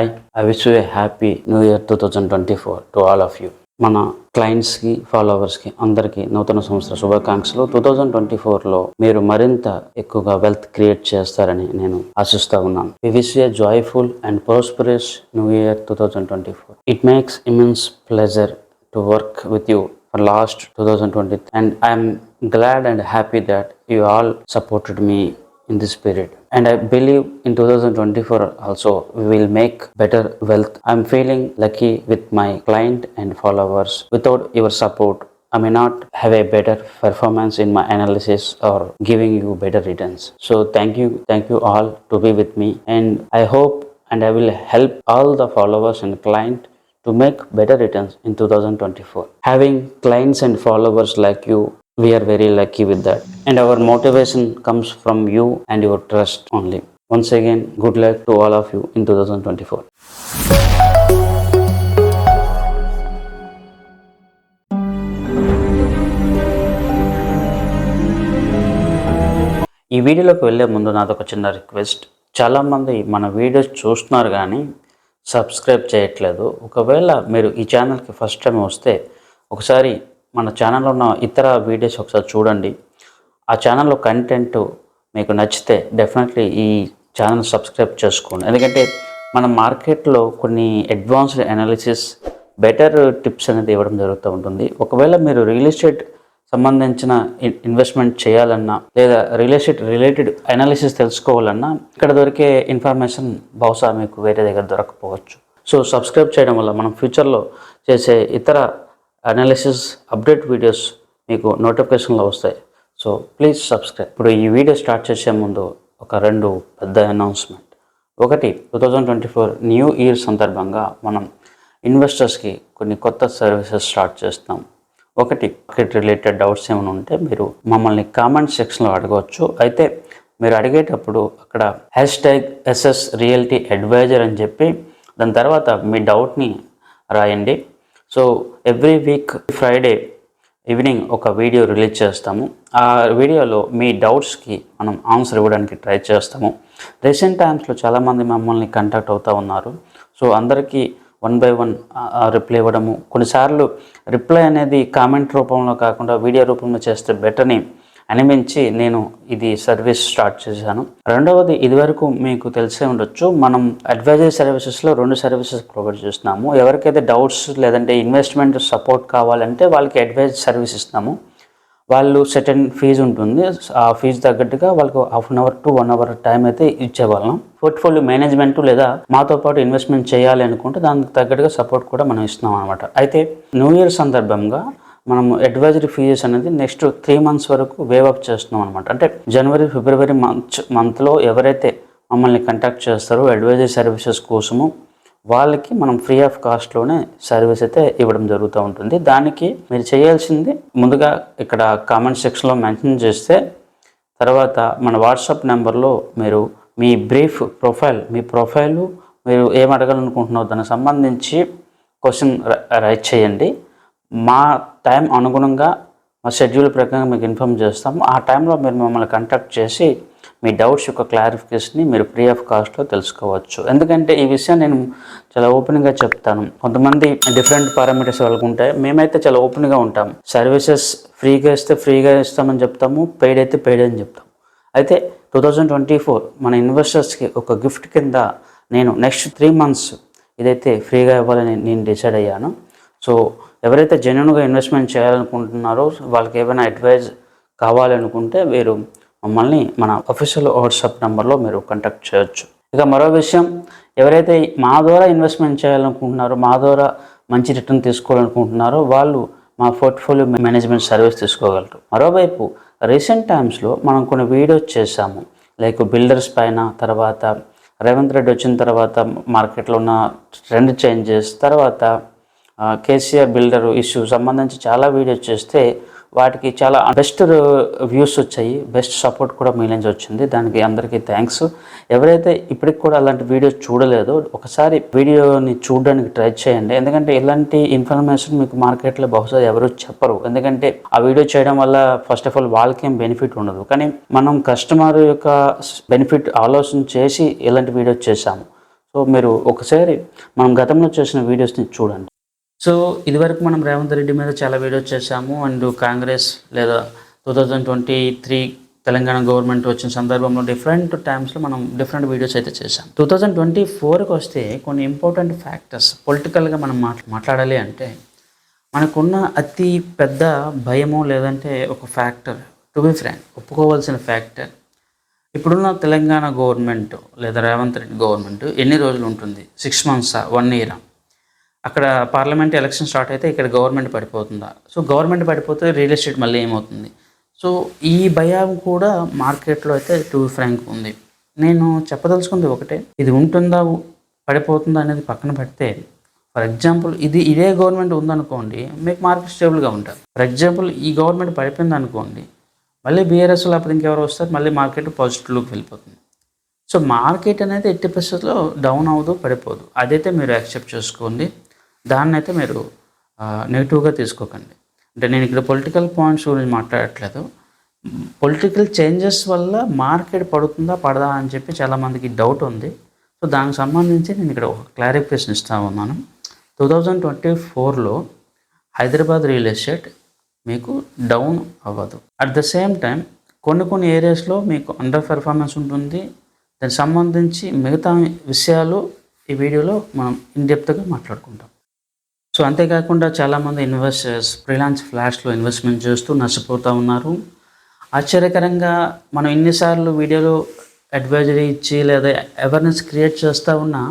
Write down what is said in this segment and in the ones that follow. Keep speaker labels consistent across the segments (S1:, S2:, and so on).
S1: I I wish you happy new year two thousand twenty four to all of you మన క్లయింట్స్కి ఫాలోవర్స్కి అందరికీ నూతన సంవత్సర శుభాకాంక్షలు. టూ థౌజండ్ ట్వంటీ ఫోర్లో మీరు మరింత ఎక్కువగా వెల్త్ క్రియేట్ చేస్తారని నేను ఆశిస్తూ ఉన్నాను. We wish a joyful and prosperous new year two thousand twenty four it makes immense pleasure to work with you for last 2020 and i'm glad and happy that you all supported me in this period and i believe in 2024 also we will make better wealth i'm feeling lucky with my client and followers without your support I may not have a better performance in my analysis or giving you better returns. So thank you, thank you all to be with me and I hope and I will help all the followers and client to make better returns in 2024. Having clients and followers like you, we are very lucky with that. And our motivation comes from you and your trust only. Once again, good luck to all of you in 2024. ఈ వీడియోలోకి వెళ్ళే ముందు నాది ఒక చిన్న request చాలామంది మన videos చూస్తున్నారు కానీ సబ్స్క్రైబ్ చేయట్లేదు ఒకవేళ మీరు ఈ ఛానల్కి ఫస్ట్ టైం వస్తే ఒకసారి మన ఛానల్లో ఉన్న ఇతర వీడియోస్ ఒకసారి చూడండి ఆ ఛానల్లో కంటెంట్ మీకు నచ్చితే డెఫినెట్లీ ఈ ఛానల్ సబ్స్క్రైబ్ చేసుకోండి. ఎందుకంటే మన మార్కెట్లో కొన్ని అడ్వాన్స్డ్ అనాలిసిస్ బెటర్ టిప్స్ అనేది ఇవ్వడం జరుగుతూ ఉంటుంది. ఒకవేళ మీరు రియల్ ఎస్టేట్ సంబంధించిన ఇన్వెస్ట్మెంట్ చేయాలన్నా లేదా రియల్ ఎస్టేట్ రిలేటెడ్ అనాలిసిస్ తెలుసుకోవాలన్నా ఇక్కడ దొరికే ఇన్ఫర్మేషన్ బహుశా మీకు వేరే దగ్గర దొరకపోవచ్చు. సో సబ్స్క్రైబ్ చేయడం వల్ల మనం ఫ్యూచర్లో చేసే ఇతర అనాలిసిస్ అప్డేట్ వీడియోస్ మీకు నోటిఫికేషన్లో వస్తాయి. సో ప్లీజ్ సబ్స్క్రైబ్ ఇప్పుడు ఈ వీడియో స్టార్ట్ చేసే ముందు ఒక రెండు పెద్ద అనౌన్స్మెంట్ ఒకటి two thousand twenty four new year సందర్భంగా మనం ఇన్వెస్టర్స్కి కొన్ని కొత్త సర్వీసెస్ స్టార్ట్ చేస్తాం. ఒకటి మార్కెట్ రిలేటెడ్ డౌట్స్ ఏమైనా ఉంటే మీరు మమ్మల్ని కామెంట్ సెక్షన్లో అడగవచ్చు. అయితే మీరు అడిగేటప్పుడు అక్కడ hash tag SS realty advisor అని చెప్పి దాని తర్వాత మీ డౌట్ని రాయండి. So every week Friday evening ఒక వీడియో రిలీజ్ చేస్తాము. ఆ వీడియోలో మీ డౌట్స్కి మనం ఆన్సర్ ఇవ్వడానికి ట్రై చేస్తాము. రీసెంట్ టైమ్స్లో చాలామంది మమ్మల్ని కంటాక్ట్ అవుతూ ఉన్నారు. సో అందరికీ వన్ బై వన్ రిప్లై ఇవ్వడము. కొన్నిసార్లు రిప్లై అనేది కామెంట్ రూపంలో కాకుండా వీడియో రూపంలో చేస్తే బెటర్ని అనిపించి నేను ఇది సర్వీస్ స్టార్ట్ చేశాను. రెండవది ఇదివరకు మీకు తెలిసే ఉండొచ్చు మనం అడ్వైజరీ సర్వీసెస్లో రెండు సర్వీసెస్ ప్రొవైడ్ చేస్తున్నాము. ఎవరికైతే డౌట్స్ లేదంటే ఇన్వెస్ట్మెంట్ సపోర్ట్ కావాలంటే వాళ్ళకి అడ్వైజ్ సర్వీస్ ఇస్తున్నాము. వాళ్ళు సెటన్ ఫీజు ఉంటుంది. ఆ ఫీజు తగ్గట్టుగా వాళ్ళకు half an hour to one hour time అయితే ఇచ్చేవాళ్ళం. పోర్ట్ఫోలియో మేనేజ్మెంట్ లేదా మాతో పాటు ఇన్వెస్ట్మెంట్ చేయాలి అనుకుంటే దానికి తగ్గట్టుగా సపోర్ట్ కూడా మనం ఇస్తున్నాం అనమాట అయితే న్యూ ఇయర్ సందర్భంగా మనం అడ్వైజరీ ఫీజెస్ అనేది నెక్స్ట్ త్రీ మంత్స్ వరకు వేవ్ అప్ చేస్తున్నాం అనమాట అంటే జనవరి ఫిబ్రవరి మంత్ మంత్లో ఎవరైతే మమ్మల్ని కంటాక్ట్ చేస్తారో అడ్వైజరీ సర్వీసెస్ కోసము వాళ్ళకి మనం ఫ్రీ ఆఫ్ కాస్ట్లోనే సర్వీస్ అయితే ఇవ్వడం జరుగుతూ ఉంటుంది. దానికి మీరు చేయాల్సింది ముందుగా ఇక్కడ కామెంట్ సెక్షన్లో మెన్షన్ చేస్తే తర్వాత మన వాట్సాప్ నెంబర్లో మీరు మీ బ్రీఫ్ ప్రొఫైల్ మీ ప్రొఫైలు మీరు ఏం అడగాలనుకుంటున్నారో దానికి సంబంధించి క్వశ్చన్ రైట్ చేయండి. మా టైం అనుగుణంగా మా షెడ్యూల్ ప్రకారం మీకు ఇన్ఫామ్ చేస్తాము ఆ టైంలో మీరు మమ్మల్ని కాంటాక్ట్ చేసి మీ డౌట్స్ యొక్క క్లారిఫికేషన్ని మీరు ఫ్రీ ఆఫ్ కాస్ట్లో తెలుసుకోవచ్చు. ఎందుకంటే ఈ విషయం నేను చాలా ఓపెన్గా చెప్తాను. కొంతమంది డిఫరెంట్ పారామీటర్స్ వాళ్ళకు ఉంటాయి. మేమైతే చాలా ఓపెన్గా ఉంటాం. సర్వీసెస్ ఫ్రీగా ఇస్తే ఫ్రీగా ఇస్తామని చెప్తాము. పెయిడ్ అయితే పెయిడ్ అని చెప్తాం అయితే టూ థౌజండ్ ట్వంటీ ఫోర్ మన ఇన్వెస్టర్స్కి ఒక గిఫ్ట్ కింద నేను నెక్స్ట్ త్రీ మంత్స్ ఇదైతే ఫ్రీగా ఇవ్వాలని నేను డిసైడ్ అయ్యాను. సో ఎవరైతే జెన్యున్గా ఇన్వెస్ట్మెంట్ చేయాలనుకుంటున్నారో వాళ్ళకి ఏమైనా అడ్వైజ్ కావాలనుకుంటే మీరు మమ్మల్ని మన అఫీషియల్ వాట్సాప్ నెంబర్లో మీరు కాంటాక్ట్ చేయొచ్చు. ఇక మరో విషయం ఎవరైతే మా ద్వారా ఇన్వెస్ట్మెంట్ చేయాలనుకుంటున్నారో మా ద్వారా మంచి రిటర్న్ తీసుకోవాలనుకుంటున్నారో వాళ్ళు మా పోర్ట్ఫోలియో మేనేజ్మెంట్ సర్వీస్ తీసుకోగలరు. మరోవైపు రీసెంట్ టైమ్స్లో మనం కొన్ని వీడియోస్ చేశాము. లైక్ బిల్డర్స్ పైన తర్వాత రేవంత్ రెడ్డి వచ్చిన తర్వాత మార్కెట్లో ఉన్న ట్రెండ్ చేంజెస్ తర్వాత కేసీఆర్ బిల్డర్ ఇష్యూ సంబంధించి చాలా వీడియోస్ చేస్తే వాటికి చాలా బెస్ట్ వ్యూస్ వచ్చాయి బెస్ట్ సపోర్ట్ కూడా మీ నుంచి వచ్చింది. దానికి అందరికీ థ్యాంక్స్ ఎవరైతే ఇప్పటికి కూడా అలాంటి వీడియోస్ చూడలేదో ఒకసారి వీడియోని చూడడానికి ట్రై చేయండి. ఎందుకంటే ఇలాంటి ఇన్ఫర్మేషన్ మీకు మార్కెట్లో బహుశా ఎవరు చెప్పరు. ఎందుకంటే ఆ వీడియో చేయడం వల్ల ఫస్ట్ ఆఫ్ ఆల్ వాళ్ళకేం బెనిఫిట్ ఉండదు. కానీ మనం కస్టమర్ యొక్క బెనిఫిట్ ఆలోచన చేసి ఇలాంటి వీడియోస్ చేశాము. సో మీరు ఒకసారి మనం గతంలో చేసిన వీడియోస్ని చూడండి. సో ఇదివరకు మనం రేవంత్ రెడ్డి మీద చాలా వీడియోస్ చేశాము. అండ్ కాంగ్రెస్ లేదా two thousand twenty three Telangana government వచ్చిన సందర్భంలో డిఫరెంట్ టైమ్స్లో మనం డిఫరెంట్ వీడియోస్ అయితే చేశాం. టూ థౌజండ్ ట్వంటీ ఫోర్కి వస్తే కొన్ని ఇంపార్టెంట్ ఫ్యాక్టర్స్ పొలిటికల్గా మనం మాట్లా మాట్లాడాలి అంటే మనకున్న అతి పెద్ద భయము లేదంటే ఒక ఫ్యాక్టర్ టు బి ఫ్రాంక్ ఒప్పుకోవాల్సిన ఫ్యాక్టర్. ఇప్పుడున్న తెలంగాణ గవర్నమెంట్ లేదా రేవంత్ రెడ్డి గవర్నమెంట్ ఎన్ని రోజులు ఉంటుంది? సిక్స్ మంత్సా? One year? అక్కడ పార్లమెంట్ ఎలక్షన్ స్టార్ట్ అయితే ఇక్కడ గవర్నమెంట్ పడిపోతుందా? సో గవర్నమెంట్ పడిపోతే రియల్ ఎస్టేట్ మళ్ళీ ఏమవుతుంది? సో ఈ భయం కూడా మార్కెట్లో అయితే టూ ఫ్రాంక్ ఉంది. నేను చెప్పదలుచుకుంది ఒకటే ఇది ఉంటుందా పడిపోతుందా అనేది పక్కన పెడితే ఫర్ ఎగ్జాంపుల్ ఇది ఇదే గవర్నమెంట్ ఉందనుకోండి మీకు మార్కెట్ స్టేబుల్గా ఉంటుంది. ఫర్ ఎగ్జాంపుల్ ఈ గవర్నమెంట్ పడిపోయింది అనుకోండి మళ్ళీ బీఆర్ఎస్ లేకపోతే ఇంకెవరు వస్తారు మళ్ళీ మార్కెట్ పాజిటివ్లోకి వెళ్ళిపోతుంది. సో మార్కెట్ అనేది ఎట్టి పరిస్థితుల్లో డౌన్ అవ్వదు పడిపోదు. అదైతే మీరు యాక్సెప్ట్ చేసుకోండి. దాన్ని అయితే మీరు నెగిటివ్గా తీసుకోకండి. అంటే నేను ఇక్కడ పొలిటికల్ పాయింట్స్ గురించి మాట్లాడట్లేదు. పొలిటికల్ చేంజెస్ వల్ల మార్కెట్ పడుతుందా పడదా అని చెప్పి చాలామందికి డౌట్ ఉంది. సో దానికి సంబంధించి నేను ఇక్కడ ఒక క్లారిఫికేషన్ ఇస్తా ఉన్నాను. టూ థౌజండ్ ట్వంటీ ఫోర్లో హైదరాబాద్ రియల్ ఎస్టేట్ మీకు డౌన్ అవ్వదు. అట్ ద సేమ్ టైం కొన్ని కొన్ని ఏరియాస్లో మీకు అండర్ పెర్ఫార్మెన్స్ ఉంటుంది. దానికి సంబంధించి మిగతా విషయాలు ఈ వీడియోలో మనం ఇన్డెప్త్గా మాట్లాడుకుంటాం. సో అంతేకాకుండా చాలామంది ఇన్వెస్టర్స్ ఫ్రీలాన్స్ ఫ్లాష్లో ఇన్వెస్ట్మెంట్ చేస్తూ నష్టపోతూ ఉన్నారు. ఆశ్చర్యకరంగా మనం ఎన్నిసార్లు వీడియోలో అడ్వైజరీ ఇచ్చి లేదా అవేర్నెస్ క్రియేట్ చేస్తూ ఉన్నా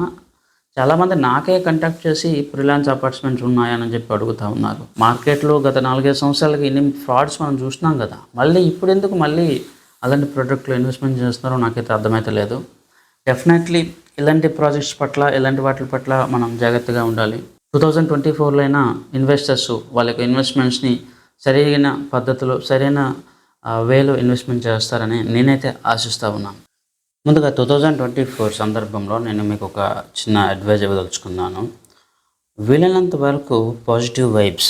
S1: చాలామంది నాకే కంటాక్ట్ చేసి ఫ్రీలాన్స్ అపార్ట్మెంట్స్ ఉన్నాయని చెప్పి అడుగుతూ ఉన్నారు. మార్కెట్లో గత నాలుగైదు సంవత్సరాలకి ఇన్ని ఫ్రాడ్స్ మనం చూస్తున్నాం కదా మళ్ళీ ఇప్పుడు ఎందుకు మళ్ళీ అలాంటి ప్రోడక్ట్లో ఇన్వెస్ట్మెంట్ చేస్తున్నారో నాకైతే అర్థమైతే లేదు. డెఫినెట్లీ ఇలాంటి ప్రాజెక్ట్స్ పట్ల ఇలాంటి వాటి పట్ల మనం జాగ్రత్తగా ఉండాలి. టూ థౌజండ్ ట్వంటీ ఫోర్లో అయినా ఇన్వెస్టర్స్ వాళ్ళ యొక్క ఇన్వెస్ట్మెంట్స్ని సరైన పద్ధతిలో సరైన వేలో ఇన్వెస్ట్మెంట్ చేస్తారని నేనైతే ఆశిస్తూ ఉన్నాను. ముందుగా టూ థౌజండ్ ట్వంటీ ఫోర్ సందర్భంలో నేను మీకు ఒక చిన్న అడ్వైజ్ ఇవ్వదలుచుకున్నాను. వీలైనంత వరకు positive vibes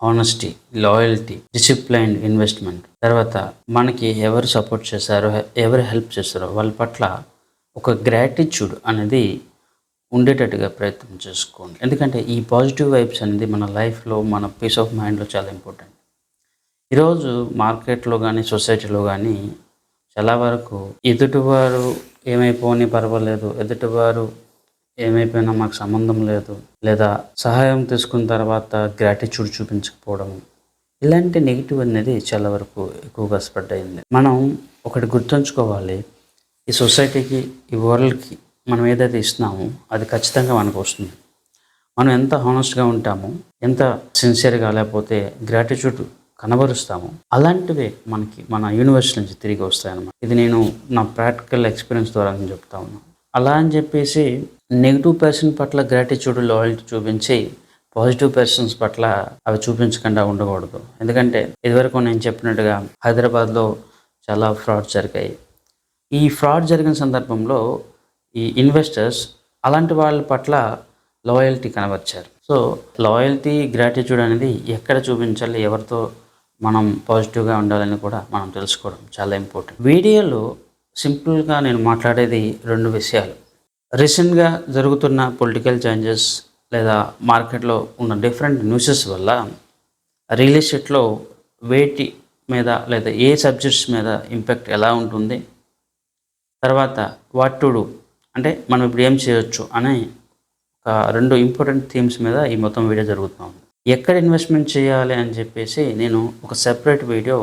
S1: honesty loyalty discipline investment తర్వాత మనకి ఎవరు సపోర్ట్ చేశారో ఎవరు హెల్ప్ చేస్తారో వాళ్ళ పట్ల ఒక గ్రాటిట్యూడ్ అనేది ఉండేటట్టుగా ప్రయత్నం చేసుకోండి. ఎందుకంటే ఈ పాజిటివ్ వైబ్స్ అనేది మన లైఫ్లో మన పీస్ ఆఫ్ మైండ్లో చాలా ఇంపార్టెంట్. ఈరోజు మార్కెట్లో కానీ సొసైటీలో కానీ చాలా వరకు ఎదుటివారు ఏమైపోని పర్వాలేదు. ఎదుటివారు ఏమైపోయినా మాకు సంబంధం లేదు. లేదా సహాయం తీసుకున్న తర్వాత గ్రాటిట్యూడ్ చూపించకపోవడం ఇలాంటి నెగిటివ్ అనేది చాలా వరకు ఎక్కువగా స్ప్రెడ్ అయింది. మనం ఒకటి గుర్తుంచుకోవాలి. ఈ సొసైటీకి ఈ వరల్డ్కి మనం ఏదైతే ఇస్తున్నామో అది ఖచ్చితంగా మనకు వస్తుంది. మనం ఎంత హానెస్ట్గా ఉంటామో ఎంత సిన్సియర్గా లేకపోతే గ్రాటిట్యూడ్ కనబరుస్తాము అలాంటివే మనకి మన యూనివర్స్ నుంచి తిరిగి వస్తాయన్నమాట. ఇది నేను నా ప్రాక్టికల్ ఎక్స్పీరియన్స్ ద్వారా నేను చెప్తా ఉన్నాను అలా అని చెప్పేసి నెగిటివ్ పర్సన్ పట్ల గ్రాటిట్యూడ్ లాయల్టీ చూపించి పాజిటివ్ పర్సన్స్ పట్ల అవి చూపించకుండా ఉండకూడదు. ఎందుకంటే ఇదివరకు నేను చెప్పినట్టుగా హైదరాబాద్లో చాలా ఫ్రాడ్ జరిగాయి. ఈ ఫ్రాడ్ జరిగిన సందర్భంలో ఈ ఇన్వెస్టర్స్ అలాంటి వాళ్ళ పట్ల లాయల్టీ కనబరిచారు. సో లాయల్టీ గ్రాటిట్యూడ్ అనేది ఎక్కడ చూపించాలి ఎవరితో మనం పాజిటివ్గా ఉండాలని కూడా మనం తెలుసుకోవడం చాలా ఇంపార్టెంట్ వీడియోలో సింపుల్గా నేను మాట్లాడేది రెండు విషయాలు. రీసెంట్గా జరుగుతున్న పొలిటికల్ చేంజెస్ లేదా మార్కెట్లో ఉన్న డిఫరెంట్ న్యూసెస్ వల్ల రియల్ ఎస్టేట్లో వేటి మీద లేదా ఏ సబ్జెక్ట్స్ మీద ఇంపాక్ట్ ఎలా ఉంటుంది? తర్వాత వాట్ టు డూ అంటే మనం ఇప్పుడు ఏం చేయొచ్చు అనే ఒక రెండు ఇంపార్టెంట్ థీమ్స్ మీద ఈ మొత్తం వీడియో జరుగుతుంది ఎక్కడ ఇన్వెస్ట్మెంట్ చేయాలి అని చెప్పేసి నేను ఒక సెపరేట్ వీడియో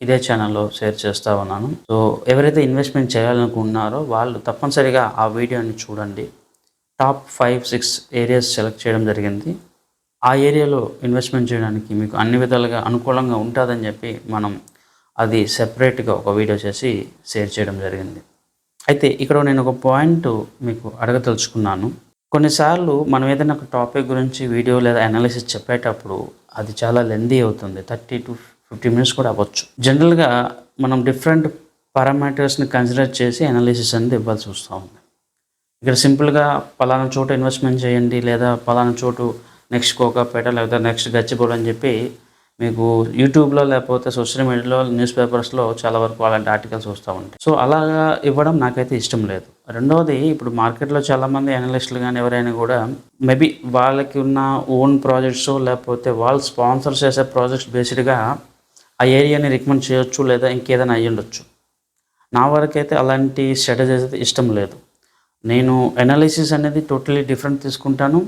S1: ఇదే ఛానల్లో షేర్ చేస్తూ ఉన్నాను. సో ఎవరైతే ఇన్వెస్ట్మెంట్ చేయాలనుకుంటున్నారో వాళ్ళు తప్పనిసరిగా ఆ వీడియోని చూడండి. Top five six areas select చేయడం జరిగింది. ఆ ఏరియాలో ఇన్వెస్ట్మెంట్ చేయడానికి మీకు అన్ని విధాలుగా అనుకూలంగా ఉంటుందని చెప్పి మనం అది సెపరేట్గా ఒక వీడియో చేసి షేర్ చేయడం జరిగింది. అయితే ఇక్కడ నేను ఒక పాయింట్ మీకు అడగదలుచుకున్నాను. కొన్నిసార్లు మనం ఏదైనా ఒక టాపిక్ గురించి వీడియో లేదా అనాలిసిస్ చెప్పేటప్పుడు అది చాలా లెందీ అవుతుంది. థర్టీ టు ఫిఫ్టీ మినిట్స్ కూడా అవ్వచ్చు. జనరల్గా మనం డిఫరెంట్ పారామీటర్స్ని కన్సిడర్ చేసి అనాలిసిస్ అనేది ఇవ్వాల్సి వస్తూ ఉంది. ఇక్కడ సింపుల్గా పలానా చోటు ఇన్వెస్ట్మెంట్ చేయండి లేదా పలానా చోటు నెక్స్ట్ కోకాపేట లేదా నెక్స్ట్ గచ్చిబౌలి అని చెప్పి మీకు యూట్యూబ్లో లేకపోతే సోషల్ మీడియాలో న్యూస్ పేపర్స్లో చాలా వరకు అలాంటి ఆర్టికల్స్ వస్తూ ఉంటాయి. సో అలాగా ఇవ్వడం నాకైతే ఇష్టం లేదు. రెండవది ఇప్పుడు మార్కెట్లో చాలామంది అనలిస్టులు కానీ ఎవరైనా కూడా మేబీ వాళ్ళకి ఉన్న ఓన్ ప్రాజెక్ట్స్ లేకపోతే వాళ్ళు స్పాన్సర్ చేసే ప్రాజెక్ట్స్ బేస్డ్గా ఆ ఏరియాని రికమెండ్ చేయొచ్చు లేదా ఇంకేదైనా అయ్యి ఉండొచ్చు. నా వరకైతే అలాంటి స్ట్రాటజీస్ అయితే ఇష్టం లేదు. నేను అనాలిసిస్ అనేది టోటలీ డిఫరెంట్ తీసుకుంటాను.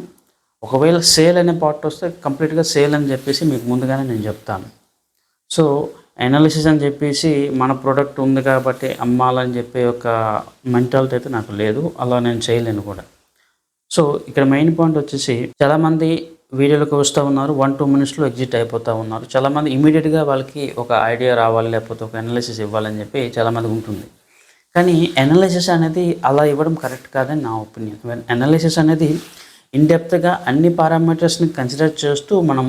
S1: ఒకవేళ సేల్ అనే పార్ట్ వస్తే కంప్లీట్గా సేల్ అని చెప్పేసి మీకు ముందుగానే నేను చెప్తాను. సో అనాలిసిస్ అని చెప్పేసి మన ప్రోడక్ట్ ఉంది కాబట్టి అమ్మాలని చెప్పే ఒక మెంటాలిటీ అయితే నాకు లేదు. అలా నేను చేయలేను కూడా. సో ఇక్కడ మెయిన్ పాయింట్ వచ్చేసి చాలామంది వీడియోలకు వస్తూ ఉన్నారు వన్ టూ మినిట్స్లో ఎగ్జిట్ అయిపోతూ ఉన్నారు. చాలామంది ఇమీడియట్గా వాళ్ళకి ఒక ఐడియా రావాలి లేకపోతే ఒక అనాలిసిస్ ఇవ్వాలని చెప్పి చాలామంది ఉంటుంది. కానీ అనాలిసిస్ అనేది అలా ఇవ్వడం కరెక్ట్ కాదని నా ఒపీనియన్ అనాలిసిస్ అనేది ఇన్డెప్త్గా అన్ని పారామీటర్స్ని కన్సిడర్ చేస్తూ మనం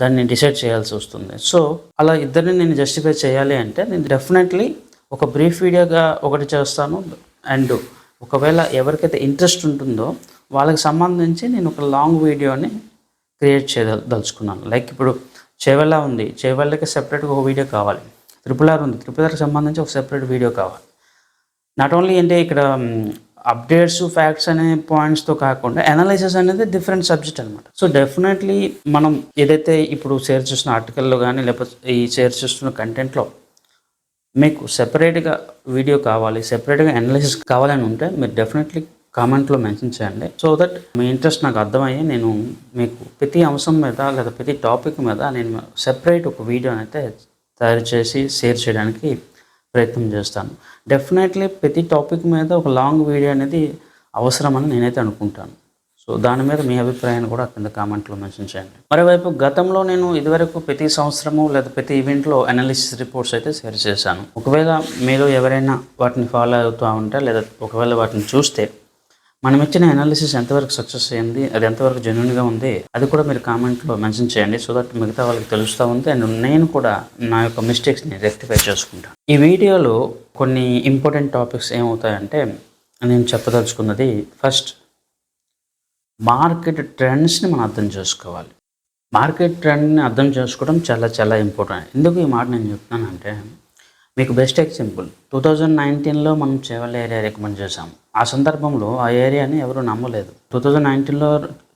S1: దాన్ని డిసైడ్ చేయాల్సి వస్తుంది. సో అలా ఇద్దరిని నేను జస్టిఫై చేయాలి అంటే నేను డెఫినెట్లీ ఒక బ్రీఫ్ వీడియోగా ఒకటి చేస్తాను అండ్ ఒకవేళ ఎవరికైతే ఇంట్రెస్ట్ ఉంటుందో వాళ్ళకి సంబంధించి నేను ఒక లాంగ్ వీడియోని క్రియేట్ చేయదలుచుకున్నాను. లైక్ ఇప్పుడు చేవెళ్ళ ఉంది. చేవెళ్ళకి సెపరేట్గా ఒక వీడియో కావాలి. త్రిపుల్ ఆర్ ఉంది. త్రిపుల్ ఆర్కి సంబంధించి ఒక సెపరేట్ వీడియో కావాలి. నాట్ ఓన్లీ అంటే ఇక్కడ అప్డేట్స్ ఫ్యాక్ట్స్ అనే పాయింట్స్తో కాకుండా అనాలిసిస్ అనేది డిఫరెంట్ సబ్జెక్ట్ అనమాట సో డెఫినెట్లీ మనం ఏదైతే ఇప్పుడు షేర్ చేస్తున్న ఆర్టికల్లో కానీ లేకపోతే ఈ షేర్ చేస్తున్న కంటెంట్లో మీకు సెపరేట్గా వీడియో కావాలి సెపరేట్గా అనాలిసిస్ కావాలని ఉంటే మీరు డెఫినెట్లీ కామెంట్లో మెన్షన్ చేయండి. సో దట్ మీ ఇంట్రెస్ట్ నాకు అర్థమయ్యి నేను మీకు ప్రతి అంశం మీద లేదా ప్రతి టాపిక్ మీద నేను సెపరేట్ ఒక వీడియోని అయితే తయారు చేసి షేర్ చేయడానికి ప్రయత్నం చేస్తాను. డెఫినెట్లీ ప్రతి టాపిక్ మీద ఒక లాంగ్ వీడియో అనేది అవసరమని నేనైతే అనుకుంటాను. సో దాని మీద మీ అభిప్రాయాన్ని కూడా కింద కామెంట్లో మెన్షన్ చేయండి. మరోవైపు గతంలో నేను ఇదివరకు ప్రతి సంవత్సరము లేదా ప్రతి ఈవెంట్లో అనాలిసిస్ రిపోర్ట్స్ అయితే షేర్ చేశాను. ఒకవేళ మీరు ఎవరైనా వాటిని ఫాలో అవుతూ ఉంటే లేదా ఒకవేళ వాటిని చూస్తే మనం ఇచ్చిన అనాలిసిస్ ఎంతవరకు సక్సెస్ అయింది అది ఎంతవరకు జెన్యున్గా ఉంది అది కూడా మీరు కామెంట్లో మెన్షన్ చేయండి సో దట్ మిగతా వాళ్ళకి తెలుస్తూ ఉంది అండ్ నేను కూడా నా యొక్క మిస్టేక్స్ని రెక్టిఫై చేసుకుంటాను ఈ వీడియోలో కొన్ని ఇంపార్టెంట్ టాపిక్స్ ఏమవుతాయంటే నేను చెప్పదలుచుకున్నది ఫస్ట్ మార్కెట్ ట్రెండ్స్ని మనం అర్థం చేసుకోవాలి. మార్కెట్ ట్రెండ్ని అర్థం చేసుకోవడం చాలా చాలా ఇంపార్టెంట్ ఎందుకు ఈ మాట నేను చెప్తున్నానంటే మీకు బెస్ట్ ఎగ్జాంపుల్ టూ థౌజండ్ నైన్టీన్లో మనం చెవల్ ఏరియా రికమెండ్ చేశాం. ఆ సందర్భంలో ఆ ఏరియాని ఎవరు నమ్మలేదు. టూ థౌజండ్ నైన్టీన్లో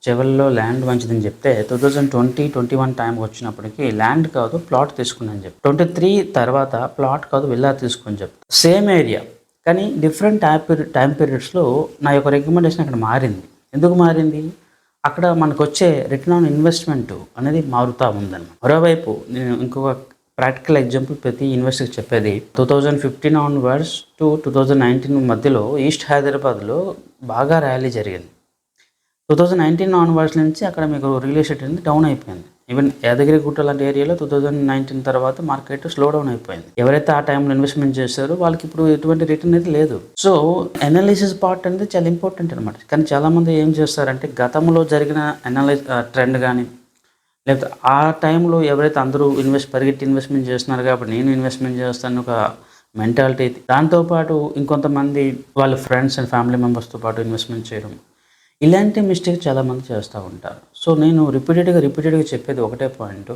S1: చెవెల్లో ల్యాండ్ మంచిదని చెప్తే two thousand twenty twenty one time వచ్చినప్పటికి ల్యాండ్ కాదు ప్లాట్ తీసుకున్నాను చెప్పి. ట్వంటీ త్రీ తర్వాత ప్లాట్ కాదు విల్లా తీసుకుని చెప్తా సేమ్ ఏరియా కానీ డిఫరెంట్ టైం పీరియడ్ టైం పీరియడ్స్లో నా యొక్క రికమెండేషన్ అక్కడ మారింది. ఎందుకు మారింది? అక్కడ మనకు వచ్చే రిటర్న్ ఆన్ ఇన్వెస్ట్మెంట్ అనేది మారుతూ ఉందన్నమాట. మరోవైపు నేను ఇంకొక ప్రాక్టికల్ ఎగ్జాంపుల్ ప్రతి యూనివర్సిటీకి చెప్పేది. Two thousand fifteen onwards to two thousand nineteen మధ్యలో ఈస్ట్ హైదరాబాద్లో బాగా ర్యాలీ జరిగింది. టూ థౌజండ్ నైన్టీన్ ఆన్వర్డ్స్ నుంచి అక్కడ మీకు రియల్ ఎస్టేట్ అనేది డౌన్ అయిపోయింది. ఈవెన్ యాదగిరిగుట్ట లాంటి ఏరియాలో టూ థౌజండ్ నైన్టీన్ తర్వాత మార్కెట్ స్లో డౌన్ అయిపోయింది. ఎవరైతే ఆ టైంలో ఇన్వెస్ట్మెంట్ చేశారో వాళ్ళకి ఇప్పుడు ఎటువంటి రిటర్న్ అనేది లేదు. సో అనాలిసిస్ పార్ట్ అనేది చాలా ఇంపార్టెంట్ అనమాట కానీ చాలామంది ఏం చేస్తారంటే గతంలో జరిగిన అనాలిస్ ట్రెండ్ కానీ లేకపోతే ఆ టైంలో ఎవరైతే అందరూ ఇన్వెస్ట్ పరిగెట్టి ఇన్వెస్ట్మెంట్ చేస్తున్నారు కాబట్టి నేను ఇన్వెస్ట్మెంట్ చేస్తాను ఒక మెంటాలిటీ దాంతోపాటు ఇంకొంతమంది వాళ్ళ ఫ్రెండ్స్ అండ్ ఫ్యామిలీ మెంబర్స్తో పాటు ఇన్వెస్ట్మెంట్ చేయడం. ఇలాంటి మిస్టేక్ చాలామంది చేస్తూ ఉంటారు. సో నేను రిపీటెడ్గా రిపీటెడ్గా చెప్పేది ఒకటే పాయింట్.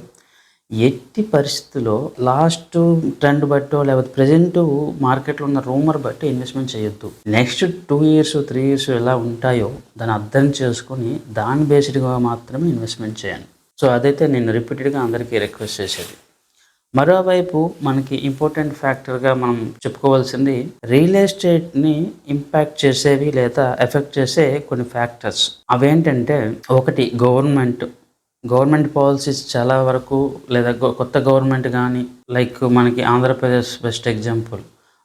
S1: ఎట్టి పరిస్థితుల్లో లాస్ట్ ట్రెండ్ బట్టో లేకపోతే ప్రజెంట్ మార్కెట్లో ఉన్న రూమర్ బట్టి ఇన్వెస్ట్మెంట్ చేయొద్దు. Next two years three years ఎలా ఉంటాయో దాన్ని అర్థం చేసుకొని దాని బేస్డ్గా మాత్రమే ఇన్వెస్ట్మెంట్ చేయండి. సో అదైతే నేను రిపీటెడ్గా అందరికీ రిక్వెస్ట్ చేసేది. మరోవైపు మనకి ఇంపార్టెంట్ ఫ్యాక్టర్గా మనం చెప్పుకోవాల్సింది రియల్ ఎస్టేట్ని ఇంపాక్ట్ చేసేవి లేదా ఎఫెక్ట్ చేసే కొన్ని ఫ్యాక్టర్స్. అవేంటంటే ఒకటి గవర్నమెంట్. గవర్నమెంట్ పాలసీస్ చాలా వరకు లేదా కొత్త గవర్నమెంట్ కానీ లైక్ మనకి ఆంధ్రప్రదేశ్ బెస్ట్ ఎగ్జాంపుల్.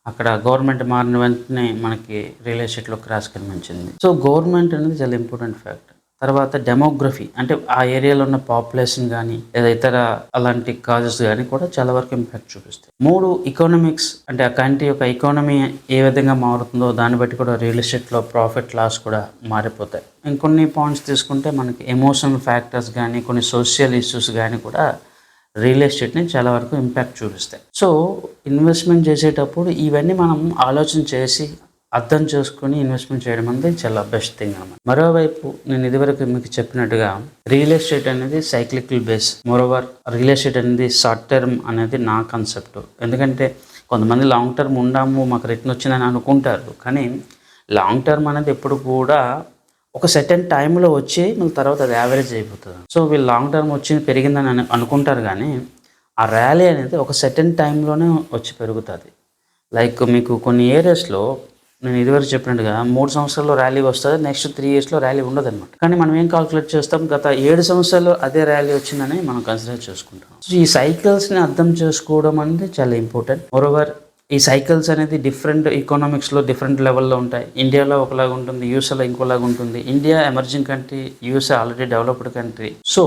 S1: అక్కడ గవర్నమెంట్ మారిన వెంటనే మనకి రియల్ ఎస్టేట్లో క్రాస్ కనిపించింది సో గవర్నమెంట్ అనేది చాలా ఇంపార్టెంట్ ఫ్యాక్టర్. తర్వాత డెమోగ్రఫీ అంటే ఆ ఏరియాలో ఉన్న పాపులేషన్ కానీ లేదా ఇతర అలాంటి కాజెస్ కానీ కూడా చాలా వరకు ఇంపాక్ట్ చూపిస్తాయి. మూడు ఎకనామిక్స్ అంటే ఆ కంట్రీ యొక్క ఎకానమీ ఏ విధంగా మారుతుందో దాన్ని బట్టి కూడా రియల్ ఎస్టేట్లో ప్రాఫిట్ లాస్ కూడా మారిపోతాయి. ఇంకొన్ని పాయింట్స్ తీసుకుంటే మనకి ఎమోషనల్ ఫ్యాక్టర్స్ కానీ కొన్ని సోషల్ ఇష్యూస్ కానీ కూడా రియల్ ఎస్టేట్ని చాలా వరకు ఇంపాక్ట్ చూపిస్తాయి. సో ఇన్వెస్ట్మెంట్ చేసేటప్పుడు ఇవన్నీ మనం ఆలోచన చేసి అర్థం చేసుకొని ఇన్వెస్ట్మెంట్ చేయడం అనేది చాలా బెస్ట్ థింగ్ అనమాట మరోవైపు నేను ఇదివరకు మీకు చెప్పినట్టుగా రియల్ ఎస్టేట్ అనేది cyclical base moreover real estate అనేది షార్ట్ టర్మ్ అనేది నా కాన్సెప్ట్ ఎందుకంటే కొంతమంది లాంగ్ టర్మ్ ఉండాము మాకు రిటర్న్ వచ్చిందని అనుకుంటారు. కానీ లాంగ్ టర్మ్ అనేది ఎప్పుడు కూడా ఒక సెటన్ టైంలో వచ్చి మళ్ళీ తర్వాత అది యావరేజ్ అయిపోతుంది. సో వీళ్ళు లాంగ్ టర్మ్ వచ్చి పెరిగిందని అనుకుంటారు కానీ ఆ ర్యాలీ అనేది ఒక సెటన్ టైంలోనే వచ్చి పెరుగుతుంది. లైక్ మీకు కొన్ని ఏరియాస్లో నేను ఇదివరకు చెప్పినట్టుగా మూడు సంవత్సరాల్లో ర్యాలీ వస్తుంది నెక్స్ట్ త్రీ ఇయర్స్లో ర్యాలీ ఉండదు అనమాట కానీ మనం ఏం కాల్కులేట్ చేస్తాం గత ఏడు సంవత్సరాలు అదే ర్యాలీ వచ్చిందని మనం కన్సిడర్ చేసుకుంటాం. సో ఈ సైకిల్స్ని అర్థం చేసుకోవడం అనేది చాలా ఇంపార్టెంట్. మోరోవర్ ఈ సైకిల్స్ అనేది డిఫరెంట్ ఎకనామిక్స్లో డిఫరెంట్ లెవెల్లో ఉంటాయి. ఇండియాలో ఒకలాగా ఉంటుంది యూఎస్ఏలో ఇంకోలాగా ఉంటుంది. India emerging country USA already developed country. So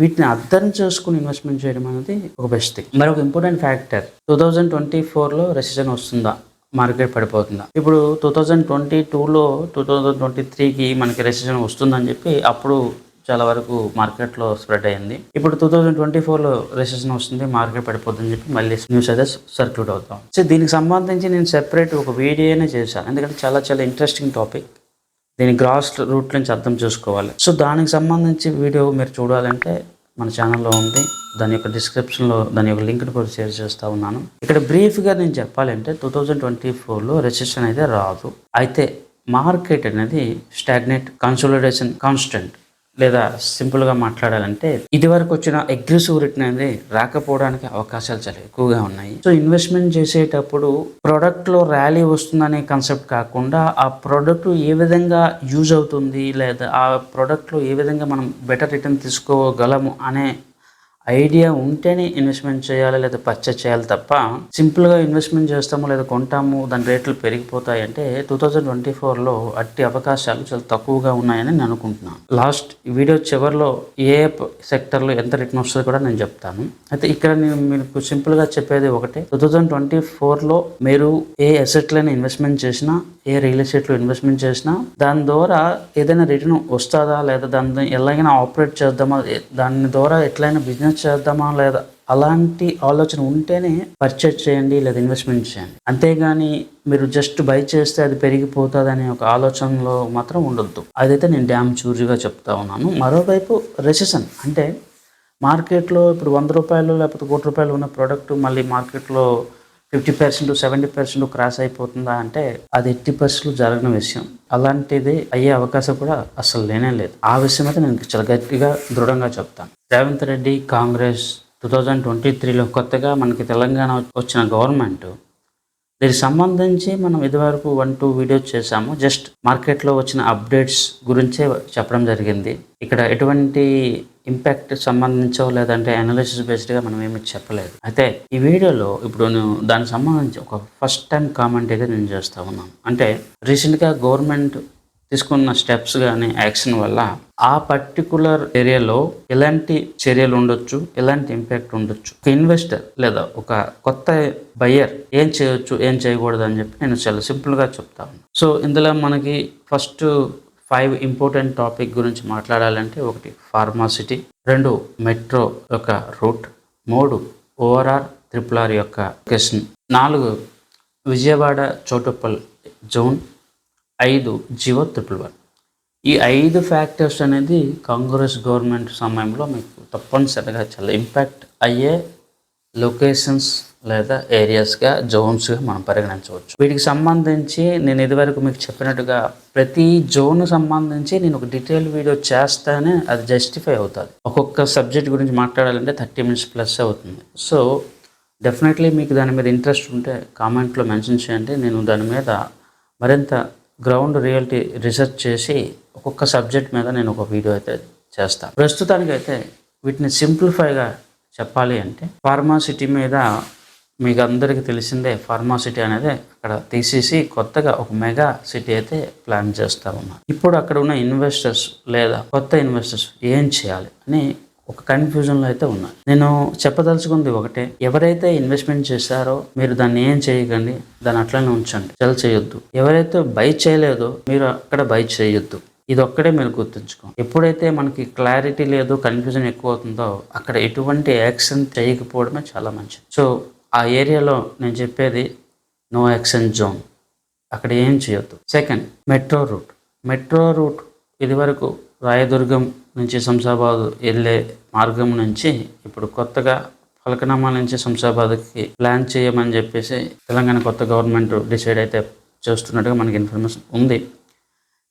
S1: వీటిని అర్థం చేసుకుని ఇన్వెస్ట్మెంట్ చేయడం అనేది ఒక బెస్ట్ థింగ్. మరి ఒక important factor two thousand twenty ఫోర్లో రెసిజన్ వస్తుందా? మార్కెట్ పడిపోతుందా ఇప్పుడు టూ థౌజండ్ ట్వంటీ టూలో టూ థౌజండ్ ట్వంటీ త్రీకి మనకి రెసిషన్ వస్తుందని చెప్పి అప్పుడు చాలా వరకు మార్కెట్లో స్ప్రెడ్ అయింది. ఇప్పుడు టూ థౌజండ్ ట్వంటీ ఫోర్లో రెసిషన్ వస్తుంది మార్కెట్ పడిపోతుందని చెప్పి మళ్ళీ న్యూస్ అయితే సర్క్యూట్ అవుతాం. సో దీనికి సంబంధించి నేను సెపరేట్ ఒక వీడియోనే చేశాను. ఎందుకంటే చాలా చాలా ఇంట్రెస్టింగ్ టాపిక్ దీని గ్రాస్ రూట్ నుంచి అర్థం చేసుకోవాలి. సో దానికి సంబంధించి వీడియో మీరు చూడాలంటే మన ఛానల్లో ఉంది. దాని యొక్క డిస్క్రిప్షన్లో దాని యొక్క లింక్ కూడా షేర్ చేస్తూ ఉన్నాను. ఇక్కడ బ్రీఫ్గా నేను చెప్పాలంటే టూ థౌజండ్ ట్వంటీ ఫోర్లో రెసిషన్ అయితే రాదు. అయితే మార్కెట్ అనేది స్టాగ్నేట్ కన్సోలిడేషన్ కాన్స్టెంట్ లేదా సింపుల్గా మాట్లాడాలంటే ఇది వరకు వచ్చిన అగ్రెసివ్ రిటర్న్ అనేది రాకపోవడానికి అవకాశాలు చాలా ఎక్కువగా ఉన్నాయి. సో ఇన్వెస్ట్మెంట్ చేసేటప్పుడు ప్రోడక్ట్లో ర్యాలీ వస్తుందనే కాన్సెప్ట్ కాకుండా ఆ ప్రోడక్ట్ ఏ విధంగా యూజ్ అవుతుంది లేదా ఆ ప్రోడక్ట్లో ఏ విధంగా మనం బెటర్ రిటర్న్ తీసుకోగలము అనే ఐడియా ఉంటేనే ఇన్వెస్ట్మెంట్ చేయాలి లేదా పర్చేస్ చేయాలి తప్ప సింపుల్గా ఇన్వెస్ట్మెంట్ చేస్తాము లేదా కొంటాము దాని రేట్లు పెరిగిపోతాయి అంటే టూ థౌజండ్ ట్వంటీ ఫోర్లో అట్టి అవకాశాలు చాలా తక్కువగా ఉన్నాయని నేను అనుకుంటున్నాను లాస్ట్ వీడియో చివరిలో ఏ సెక్టర్లో ఎంత రిటర్న్ వస్తుందో కూడా నేను చెప్తాను. అయితే ఇక్కడ నేను మీకు సింపుల్గా చెప్పేది ఒకటే. టూ థౌజండ్ ట్వంటీ ఫోర్లో మీరు ఏ అసెట్లైనా ఇన్వెస్ట్మెంట్ చేసినా ఏ రియల్ ఎస్టేట్లో ఇన్వెస్ట్మెంట్ చేసినా దాని ద్వారా ఏదైనా రిటర్న్ వస్తుందా లేదా దాని ఎలాగైనా ఆపరేట్ చేద్దామా దాని ద్వారా ఎట్లయినా బిజినెస్ చేద్దామా లేదా? అలాంటి ఆలోచన ఉంటేనే పర్చేజ్ చేయండి లేదా ఇన్వెస్ట్మెంట్ చేయండి. అంతేగాని మీరు జస్ట్ బై చేస్తే అది పెరిగిపోతుంది అనే ఒక ఆలోచనలో మాత్రం ఉండొద్దు. అదైతే నేను డ్యామ్ చూరుగా చెప్తా ఉన్నాను. మరోవైపు రెసిషన్ అంటే మార్కెట్లో ఇప్పుడు వంద రూపాయలు లేకపోతే కోటి రూపాయలు ఉన్న ప్రోడక్ట్ మళ్ళీ మార్కెట్లో fifty percent seventy percent cross అయిపోతుందా అంటే అది ఎయిటీ పర్సెంట్ జరగని విషయం. అలాంటిది అయ్యే అవకాశం కూడా అసలు లేనే లేదు. ఆ విషయం అయితే నేను చాలా గట్టిగా దృఢంగా చెప్తాను. Revanth Reddy Congress two thousand twenty త్రీలో కొత్తగా మనకి తెలంగాణ వచ్చిన గవర్నమెంట్ దీనికి సంబంధించి మనం ఇదివరకు వన్ టూ వీడియోస్ చేసాము జస్ట్ మార్కెట్లో వచ్చిన అప్డేట్స్ గురించే చెప్పడం జరిగింది. ఇక్కడ ఎటువంటి ఇంపాక్ట్ సంబంధించో లేదంటే అనాలిసిస్ బేస్డ్గా మనం ఏమి చెప్పలేదు. అయితే ఈ వీడియోలో ఇప్పుడు నేను దానికి సంబంధించి ఒక ఫస్ట్ టైం కామెంట్ అయితే నేను చేస్తూ ఉన్నాను. అంటే రీసెంట్గా గవర్నమెంట్ తీసుకున్న స్టెప్స్ కానీ యాక్షన్ వల్ల ఆ పర్టికులర్ ఏరియాలో ఎలాంటి చర్యలు ఉండొచ్చు ఎలాంటి ఇంపాక్ట్ ఉండొచ్చు? ఒక ఇన్వెస్టర్ లేదా ఒక కొత్త బయ్యర్ ఏం చేయొచ్చు ఏం చేయకూడదు అని చెప్పి నేను చాలా సింపుల్గా చెప్తాను సో ఇందులో మనకి ఫస్ట్ ఫైవ్ ఇంపార్టెంట్ టాపిక్ గురించి మాట్లాడాలంటే ఒకటి ఫార్మాసిటీ రెండు మెట్రో యొక్క రూట్ మూడు ఓఆర్ఆర్ త్రిపుల్ ఆర్ యొక్క లొకేషన్ నాలుగు విజయవాడ చోటుప్పల్ జోన్ ఐదు జివో ట్రిపుల్ వన్ ఈ ఐదు ఫ్యాక్టర్స్ అనేది కాంగ్రెస్ గవర్నమెంట్ సమయంలో మీకు తప్పనిసరిగా చాలా ఇంపాక్ట్ అయ్యే లొకేషన్స్ లేదా ఏరియాస్గా జోన్స్గా మనం పరిగణించవచ్చు. వీటికి సంబంధించి నేను ఇదివరకు మీకు చెప్పినట్టుగా ప్రతి జోన్ సంబంధించి నేను ఒక డీటెయిల్ వీడియో చేస్తానే అది జస్టిఫై అవుతుంది. ఒక్కొక్క సబ్జెక్ట్ గురించి మాట్లాడాలంటే థర్టీ మినిట్స్ ప్లస్ అవుతుంది. సో డెఫినెట్లీ మీకు దాని మీద ఇంట్రెస్ట్ ఉంటే కామెంట్లో మెన్షన్ చేయండి. నేను దాని మీద మరింత గ్రౌండ్ రియాలిటీ రీసెర్చ్ చేసి ఒక్కొక్క సబ్జెక్ట్ మీద నేను ఒక వీడియో అయితే చేస్తాను. ప్రస్తుతానికైతే వీటిని సింప్లిఫైగా చెప్పాలి అంటే ఫార్మాసిటీ మీద మీకు అందరికీ తెలిసిందే ఫార్మాసిటీ అనేది అక్కడ తీసేసి కొత్తగా ఒక మెగా సిటీ అయితే ప్లాన్ చేస్తూ ఉన్నారు ఇప్పుడు అక్కడ ఉన్న ఇన్వెస్టర్స్ లేదా కొత్త ఇన్వెస్టర్స్ ఏం చేయాలి అని ఒక కన్ఫ్యూజన్లో అయితే ఉన్నారు. నేను చెప్పదలుచుకుంది ఒకటే ఎవరైతే ఇన్వెస్ట్మెంట్ చేశారో మీరు దాన్ని ఏం చేయకండి దాన్ని అట్లనే ఉంచండి సెల్ చేయొద్దు. ఎవరైతే బై చేయలేదో మీరు అక్కడ బై చేయొద్దు. ఇది ఒక్కడే మీరు గుర్తుంచుకోండి ఎప్పుడైతే మనకి క్లారిటీ లేదు కన్ఫ్యూజన్ ఎక్కువ అవుతుందో అక్కడ ఎటువంటి యాక్షన్ చేయకపోవడమే చాలా మంచిది. సో ఆ ఏరియాలో నేను చెప్పేది నో యాక్షన్ జోన్. అక్కడ ఏం చేయొద్దు. Second metro route. Metro route ఇదివరకు రాయదుర్గం నుంచి శంషాబాద్ వెళ్ళే మార్గం నుంచి ఇప్పుడు కొత్తగా ఫలకనామా నుంచి శంషాబాద్కి ప్లాన్ చేయమని చెప్పేసి తెలంగాణ కొత్త గవర్నమెంట్ డిసైడ్ అయితే చేస్తున్నట్టుగా మనకి ఇన్ఫర్మేషన్ ఉంది.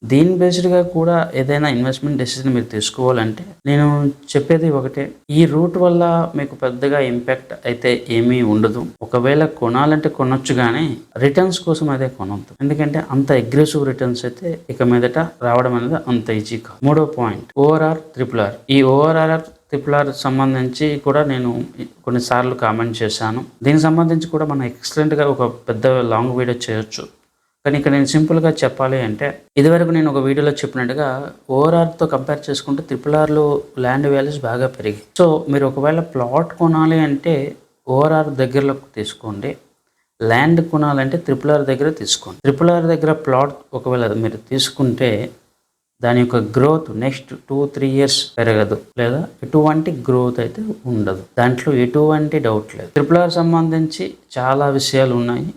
S1: దీని బేస్డ్గా కూడా ఏదైనా ఇన్వెస్ట్మెంట్ డెసిషన్ మీరు తీసుకోవాలంటే నేను చెప్పేది ఒకటే. ఈ రూట్ వల్ల మీకు పెద్దగా ఇంపాక్ట్ అయితే ఏమీ ఉండదు. ఒకవేళ కొనాలంటే కొనొచ్చు కానీ రిటర్న్స్ కోసం అయితే కొనొద్దు. ఎందుకంటే అంత అగ్రెసివ్ రిటర్న్స్ అయితే ఇక మీదట రావడం అనేది అంత ఈజీ కాదు. మూడో పాయింట్ ఓఆర్ఆర్ త్రిపుల్ ఆర్. ఈ ఓఆర్ఆర్ ట్రిపుల్ ఆర్ సంబంధించి కూడా నేను కొన్నిసార్లు కామెంట్ చేశాను. దీనికి సంబంధించి కూడా మనం ఎక్సలెంట్గా ఒక పెద్ద లాంగ్ వీడియో చేయొచ్చు. కానీ ఇక్కడ నేను సింపుల్గా చెప్పాలి అంటే ఇదివరకు నేను ఒక వీడియోలో చెప్పినట్టుగా ఓఆర్ఆర్తో కంపేర్ చేసుకుంటే ట్రిపుల్ ఆర్లో ల్యాండ్ వాల్యూస్ బాగా పెరిగి సో మీరు ఒకవేళ ప్లాట్ కొనాలి అంటే ఓఆర్ఆర్ దగ్గరలోకి తీసుకోండి. ల్యాండ్ కొనాలంటే ట్రిపుల్ ఆర్ దగ్గర తీసుకోండి. ట్రిపుల్ ఆర్ దగ్గర ప్లాట్ ఒకవేళ మీరు తీసుకుంటే దాని యొక్క growth next two three years పెరగదు. లేదా ఎటువంటి గ్రోత్ అయితే ఉండదు. దాంట్లో ఎటువంటి డౌట్ లేదు. ట్రిపుల్ ఆర్ సంబంధించి చాలా విషయాలు ఉన్నాయి.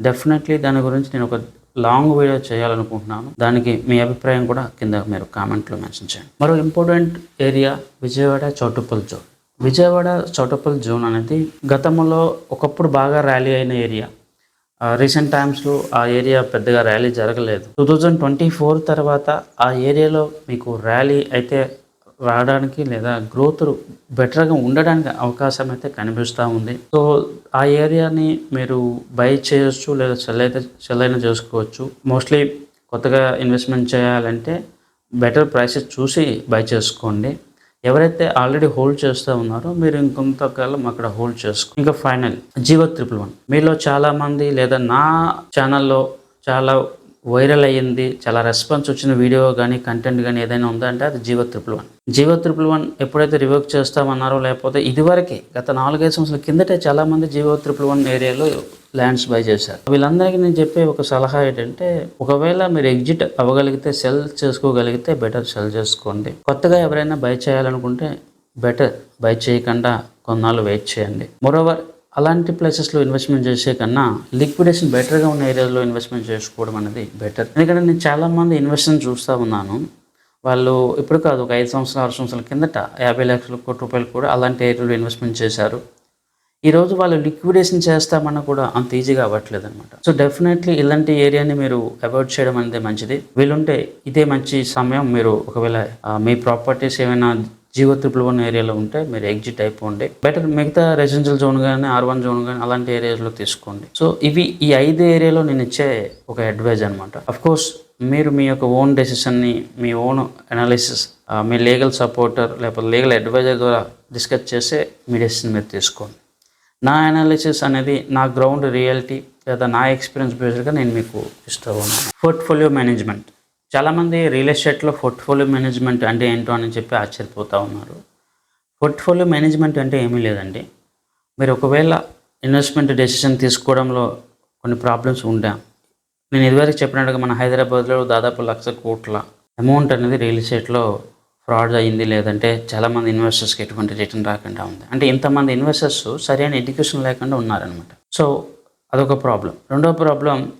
S1: డెఫినెట్లీ దాని గురించి నేను ఒక లాంగ్ వీడియో చేయాలనుకుంటున్నాను. దానికి మీ అభిప్రాయం కూడా కింద మీరు కామెంట్లో మెన్షన్ చేయండి. మరో important area Vijayawada Choutuppal zone. Vijayawada Choutuppal zone అనేది గతంలో ఒకప్పుడు బాగా ర్యాలీ అయిన ఏరియా రీసెంట్ టైమ్స్లో ఆ ఏరియా పెద్దగా ర్యాలీ జరగలేదు. టూ థౌజండ్ ట్వంటీ ఫోర్ తర్వాత ఆ ఏరియాలో మీకు ర్యాలీ అయితే రావడానికి లేదా గ్రోత్ బెటర్గా ఉండడానికి అవకాశం అయితే కనిపిస్తూ ఉంది. సో ఆ ఏరియాని మీరు బై చేయొచ్చు లేదా సెల్ అయితే సెల్ అయినా చేసుకోవచ్చు. మోస్ట్లీ కొత్తగా ఇన్వెస్ట్మెంట్ చేయాలంటే బెటర్ ప్రైసెస్ చూసి బై చేసుకోండి. ఎవరైతే ఆల్రెడీ హోల్డ్ చేస్తూ ఉన్నారో మీరు ఇంకొంతకాలం అక్కడ హోల్డ్ చేసుకో ఇంకా ఫైనల్ జీవో త్రిపుల్ వన్. మీలో చాలామంది లేదా నా ఛానల్లో చాలా వైరల్ అయ్యింది చాలా రెస్పాన్స్ వచ్చిన వీడియో కానీ కంటెంట్ కానీ ఏదైనా ఉందా అంటే అది GO triple one. GO triple one ఎప్పుడైతే రివోక్ చేస్తామన్నారో లేకపోతే ఇదివరకే గత నాలుగైదు సంవత్సరాల కిందటే చాలామంది జీవో త్రిపుల్ వన్ ఏరియాలో ల్యాండ్స్ బై చేశారు. వీళ్ళందరికీ నేను చెప్పే ఒక సలహా ఏంటంటే ఒకవేళ మీరు ఎగ్జిట్ అవ్వగలిగితే సెల్ చేసుకోగలిగితే బెటర్ సెల్ చేసుకోండి. కొత్తగా ఎవరైనా బై చేయాలనుకుంటే బెటర్ బై చేయకుండా కొన్నాళ్ళు వెయిట్ చేయండి. మోరోవర్ అలాంటి ప్లేసెస్లో ఇన్వెస్ట్మెంట్ చేసే కన్నా లిక్విడేషన్ బెటర్గా ఉన్న ఏరియాలో ఇన్వెస్ట్మెంట్ చేసుకోవడం అనేది బెటర్ ఎందుకంటే నేను చాలామంది ఇన్వెస్ట్మెంట్ చూస్తూ ఉన్నాను. వాళ్ళు ఇప్పుడు కాదు ఒక ఐదు సంవత్సరాలు ఆరు సంవత్సరాల కిందట యాభై లక్షల కోటి రూపాయలు కూడా అలాంటి ఏరియాలో ఇన్వెస్ట్మెంట్ చేశారు. ఈరోజు వాళ్ళు లిక్విడేషన్ చేస్తామన్నా కూడా అంత ఈజీగా అవ్వట్లేదు అనమాట సో డెఫినెట్లీ ఇలాంటి ఏరియాని మీరు అవాయిడ్ చేయడం అనేది మంచిది. వీలుంటే ఇదే మంచి సమయం మీరు ఒకవేళ మీ ప్రాపర్టీస్ ఏమైనా జీవో త్రిపుల్ వన్ ఏరియాలో ఉంటే మీరు ఎగ్జిట్ అయిపోండి. బెటర్ మిగతా రెసిడెన్షియల్ జోన్ కానీ ఆర్ వన్ జోన్ కానీ అలాంటి ఏరియాలో తీసుకోండి. సో ఇవి ఈ ఐదు ఏరియాలో నేను ఇచ్చే ఒక అడ్వైజ్ అనమాట అఫ్ కోర్స్ మీరు మీ యొక్క ఓన్ డెసిషన్ని మీ ఓన్ అనాలిసిస్ మీ లీగల్ సపోర్టర్ లేకపోతే లీగల్ అడ్వైజర్ ద్వారా డిస్కస్ చేసే మీ డెసిషన్ మీరు తీసుకోండి. నా అనాలిసిస్ అనేది నా గ్రౌండ్ రియాలిటీ లేదా నా ఎక్స్పీరియన్స్ బేస్డ్గా నేను మీకు ఇష్టం ఉన్నాను పోర్ట్ఫోలియో మేనేజ్మెంట్ చాలామంది రియల్ ఎస్టేట్లో పోర్ట్ఫోలియో మేనేజ్మెంట్ అంటే ఏంటో అని చెప్పి ఆశ్చర్యపోతూ ఉన్నారు. పోర్ట్ఫోలియో మేనేజ్మెంట్ అంటే ఏమీ లేదండి. మీరు ఒకవేళ ఇన్వెస్ట్మెంట్ డెసిషన్ తీసుకోవడంలో కొన్ని ప్రాబ్లమ్స్ ఉంటా నేను ఇదివరకు చెప్పినట్టుగా మన హైదరాబాద్లో దాదాపు లక్ష కోట్ల అమౌంట్ అనేది రియల్ ఎస్టేట్లో ఫ్రాడ్ అయ్యింది లేదంటే చాలామంది ఇన్వెస్టర్స్కి ఎటువంటి రిటర్న్ రాకుండా ఉంది. అంటే ఇంతమంది ఇన్వెస్టర్స్ సరైన ఎడ్యుకేషన్ లేకుండా ఉన్నారనమాట సో అదొక ప్రాబ్లం. రెండో ప్రాబ్లం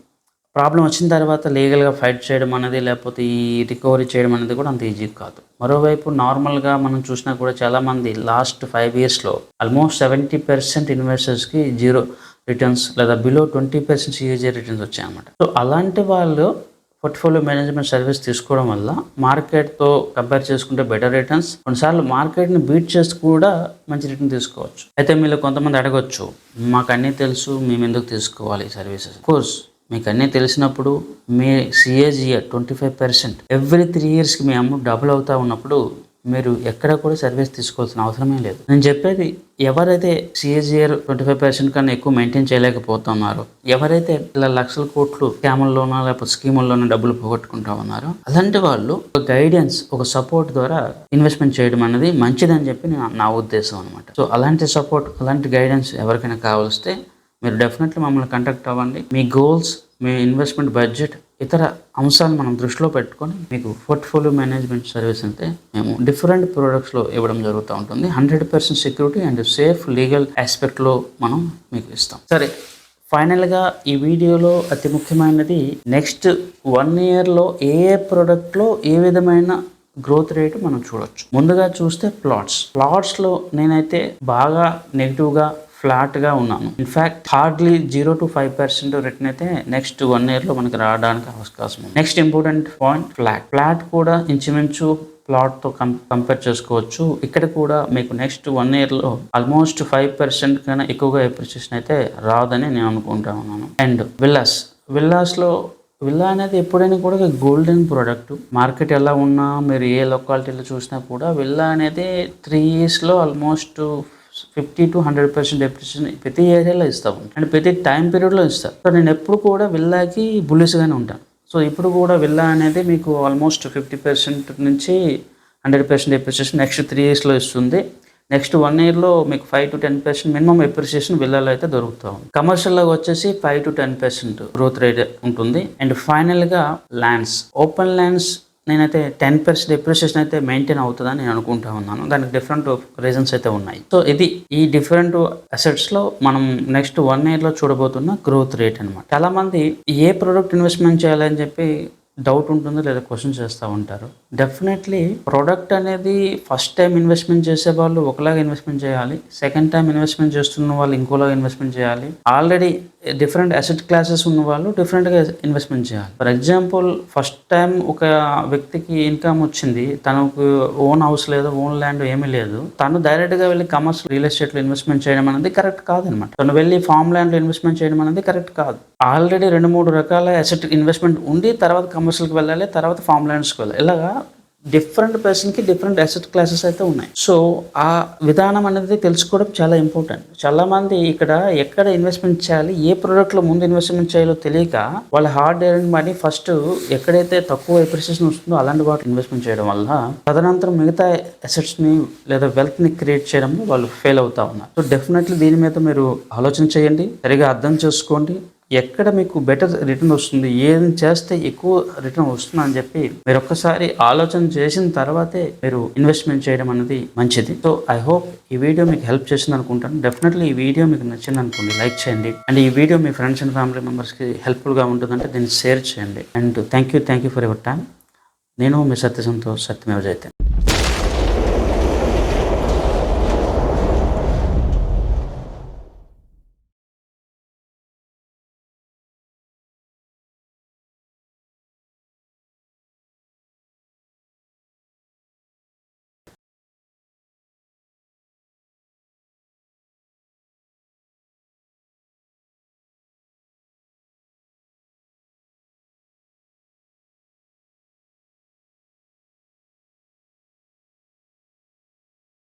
S1: ప్రాబ్లం వచ్చిన తర్వాత లీగల్గా ఫైట్ చేయడం అనేది లేకపోతే ఈ రికవరీ చేయడం అనేది కూడా అంత ఈజీ కాదు. మరోవైపు నార్మల్గా మనం చూసినా కూడా చాలామంది లాస్ట్ ఫైవ్ ఇయర్స్లో ఆల్మోస్ట్ సెవెంటీ పర్సెంట్ ఇన్వెస్టర్స్కి జీరో రిటర్న్స్ లేదా below twenty percent CAG returns వచ్చాయన్నమాట. సో అలాంటి వాళ్ళు పోర్ట్ఫోలియో మేనేజ్మెంట్ సర్వీస్ తీసుకోవడం వల్ల మార్కెట్తో కంపేర్ చేసుకుంటే బెటర్ రిటర్న్స్. కొన్నిసార్లు మార్కెట్ని బీట్ చేసి కూడా మంచి రిటర్న్ తీసుకోవచ్చు. అయితే మీరు కొంతమంది అడగొచ్చు మాకు అన్నీ తెలుసు మేము ఎందుకు తీసుకోవాలి సర్వీసెస్? కోర్స్ మీకు అన్నీ తెలిసినప్పుడు మీ CAGR twenty five percent every three ఇయర్స్కి మీ అమౌంట్ డబుల్ అవుతూ ఉన్నప్పుడు మీరు ఎక్కడ కూడా సర్వీస్ తీసుకోవాల్సిన అవసరమే లేదు. నేను చెప్పేది ఎవరైతే సిఏజిఆర్ ట్వంటీ ఫైవ్ పర్సెంట్ కన్నా ఎక్కువ మెయింటైన్ చేయలేకపోతున్నారో ఎవరైతే ఇలా లక్షల కోట్లు స్కాముల్లోనో లేకపోతే స్కీముల్లోనో డబ్బులు పోగొట్టుకుంటా ఉన్నారో అలాంటి వాళ్ళు ఒక గైడెన్స్ ఒక సపోర్ట్ ద్వారా ఇన్వెస్ట్మెంట్ చేయడం అనేది మంచిదని చెప్పి నా- నా ఉద్దేశం అనమాట సో అలాంటి సపోర్ట్ అలాంటి గైడెన్స్ ఎవరికైనా కావలిస్తే మీరు డెఫినెట్లీ మమ్మల్ని కాంటాక్ట్ అవ్వండి. మీ గోల్స్ మీ ఇన్వెస్ట్మెంట్ బడ్జెట్ ఇతర అంశాలు మనం దృష్టిలో పెట్టుకొని మీకు పోర్ట్ఫోలియో మేనేజ్మెంట్ సర్వీస్ అంటే మేము డిఫరెంట్ ప్రోడక్ట్స్లో ఇవ్వడం జరుగుతూ ఉంటుంది. Hundred percent security and safe legal ఆస్పెక్ట్లో మనం మీకు ఇస్తాం. సరే ఫైనల్గా ఈ వీడియోలో అతి ముఖ్యమైనది నెక్స్ట్ వన్ ఇయర్లో ఏ ఏ ప్రోడక్ట్లో ఏ విధమైన గ్రోత్ రేటు మనం చూడొచ్చు. ముందుగా చూస్తే ప్లాట్స్ ప్లాట్స్లో నేనైతే బాగా నెగిటివ్గా ఫ్లాట్గా ఉన్నాను. In fact hardly zero to five percent return అయితే నెక్స్ట్ వన్ ఇయర్లో మనకి రావడానికి అవకాశం ఉంది. Next important point flat flat కూడా ఇంచుమించు ప్లాట్తో కం కంపేర్ చేసుకోవచ్చు. ఇక్కడ కూడా మీకు నెక్స్ట్ వన్ ఇయర్లో ఆల్మోస్ట్ ఫైవ్ పర్సెంట్ కన్నా ఎక్కువగా ఎప్రిసియేషన్ అయితే రాదని నేను అనుకుంటా ఉన్నాను. అండ్ విల్లాస్ విల్లాస్లో విల్లా అనేది ఎప్పుడైనా కూడా గోల్డెన్ ప్రోడక్ట్ మార్కెట్ ఎలా ఉన్నా మీరు ఏ లొకాలిటీలో చూసినా కూడా విల్లా అనేది త్రీ ఇయర్స్లో almost fifty to hundred percent appreciation ప్రతి ఏరియాలో ఇస్తాం అండ్ ప్రతి టైం పీరియడ్లో ఇస్తారు. సో నేను ఎప్పుడు కూడా విల్లాకి బుల్లిస్గానే ఉంటాను. సో ఇప్పుడు కూడా విల్లా అనేది మీకు ఆల్మోస్ట్ ఫిఫ్టీ పర్సెంట్ నుంచి hundred percent appreciation next three ఇయర్స్లో ఇస్తుంది. నెక్స్ట్ వన్ ఇయర్లో మీకు five to ten percent minimum appreciation విల్లాలో అయితే దొరుకుతూ ఉంది. కమర్షియల్లో వచ్చేసి five to ten percent growth rate ఉంటుంది. అండ్ ఫైనల్గా ల్యాండ్స్. ఓపెన్ ల్యాండ్స్ నేనైతే టెన్ పర్సెంట్ డిప్రిసియేషన్ అయితే మెయింటైన్ అవుతుందని నేను అనుకుంటా ఉన్నాను. దానికి డిఫరెంట్ రీజన్స్ అయితే ఉన్నాయి. సో ఇది ఈ డిఫరెంట్ అసెట్స్లో మనం నెక్స్ట్ వన్ ఇయర్లో చూడబోతున్న గ్రోత్ రేట్ అనమాట చాలామంది ఏ ప్రోడక్ట్ ఇన్వెస్ట్మెంట్ చేయాలని చెప్పి డౌట్ ఉంటుందో లేదా క్వశ్చన్ చేస్తూ ఉంటారు. డెఫినెట్లీ ప్రోడక్ట్ అనేది ఫస్ట్ టైం ఇన్వెస్ట్మెంట్ చేసే వాళ్ళు ఒకలాగా ఇన్వెస్ట్మెంట్ చేయాలి. సెకండ్ టైం ఇన్వెస్ట్మెంట్ చేస్తున్న వాళ్ళు ఇంకోలాగా ఇన్వెస్ట్మెంట్ చేయాలి. ఆల్రెడీ డిఫరెంట్ అసెట్ క్లాసెస్ ఉన్న వాళ్ళు డిఫరెంట్గా ఇన్వెస్ట్మెంట్ చేయాలి. ఫర్ ఎగ్జాంపుల్ ఫస్ట్ టైం ఒక వ్యక్తికి ఇన్కమ్ వచ్చింది. తనకు ఓన్ హౌస్ లేదు ఓన్ ల్యాండ్ ఏమీ లేదు. తను డైరెక్ట్గా వెళ్ళి కమర్స్ రియల్ ఎస్టేట్లో ఇన్వెస్ట్మెంట్ చేయడం అనేది కరెక్ట్ కాదనమాట. తను వెళ్ళి ఫామ్ ల్యాండ్లో ఇన్వెస్ట్మెంట్ చేయడం అనేది కరెక్ట్ కాదు. ఆల్రెడీ రెండు మూడు రకాల అసెట్ ఇన్వెస్ట్మెంట్ ఉండి తర్వాత కమర్షియల్కి వెళ్ళాలి తర్వాత ఫామ్ ల్యాండ్స్కి వెళ్ళాలి. ఇలాగా డిఫరెంట్ పర్సన్కి డిఫరెంట్ అసెట్ క్లాసెస్ అయితే ఉన్నాయి. సో ఆ విధానం అనేది తెలుసుకోవడం చాలా ఇంపార్టెంట్. చాలామంది ఇక్కడ ఎక్కడ ఇన్వెస్ట్మెంట్ చేయాలి ఏ ప్రోడక్ట్లో ముందు ఇన్వెస్ట్మెంట్ చేయాలో తెలియక వాళ్ళ హార్డ్ ఎర్న్ మనీ ఫస్ట్ ఎక్కడైతే తక్కువ ఎప్రిసియేషన్ వస్తుందో అలాంటి వాటి ఇన్వెస్ట్మెంట్ చేయడం వల్ల తదనంతరం మిగతా అసెట్స్ని లేదా వెల్త్ని క్రియేట్ చేయడంలో వాళ్ళు ఫెయిల్ అవుతా ఉన్నారు. సో డెఫినెట్లీ దీని మీద మీరు ఆలోచన చేయండి సరిగా అర్థం చేసుకోండి. ఎక్కడ మీకు బెటర్ రిటర్న్ వస్తుంది? ఏది చేస్తే ఎక్కువ రిటర్న్ వస్తుంది అని చెప్పి మీరు ఒక్కసారి ఆలోచన చేసిన తర్వాతే మీరు ఇన్వెస్ట్మెంట్ చేయడం అనేది మంచిది. సో ఐ హోప్ ఈ వీడియో మీకు హెల్ప్ చేసింది అనుకుంటాను. డెఫినెట్లీ ఈ వీడియో మీకు నచ్చింది అనుకోండి. లైక్ చేయండి. అండ్ ఈ వీడియో మీ ఫ్రెండ్స్ అండ్ ఫ్యామిలీ మెంబర్స్కి హెల్ప్ఫుల్గా ఉంటుందంటే దీన్ని షేర్ చేయండి. And thank you thank you for your time నేను మీ సత్యసంతో సత్యమేవ జైతే